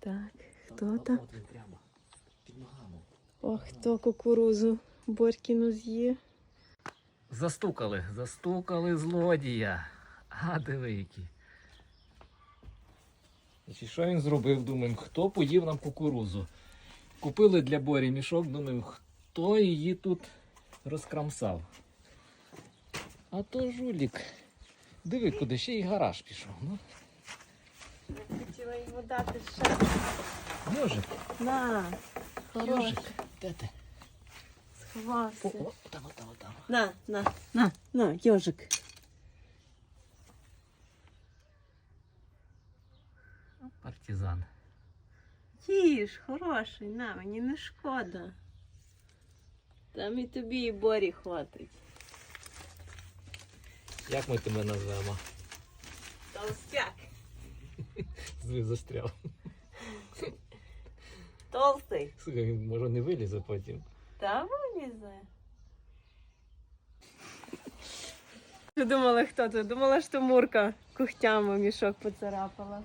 Так, хто там? От він прямо. Під ногами. О, хто кукурузу Борькіну з'їв? Застукали, застукали злодія. А диви які. Значить, що він зробив? Думаємо, хто поїв нам кукурузу? Купили для Борі мішок, думаємо, хто її тут розкрамсав. А то жулік. Диви, куди ще й гараж пішов. Ну, Хотіла йому дати ще. Йожик, На, хороший, Йожик, де ти? сховався. О, о, там, там, там. На, на, на, на, йожик. Партизан. Їж, хороший, на, мені не шкода. Там і тобі, і Борі хватить. Як ми тебе назвемо? Толстяк. Застряв. Толстий. Слухай, він може не вилізе потім. Та вилізе. Ви думали, хто це? Думала, що Мурка кухтями мішок поцарапала.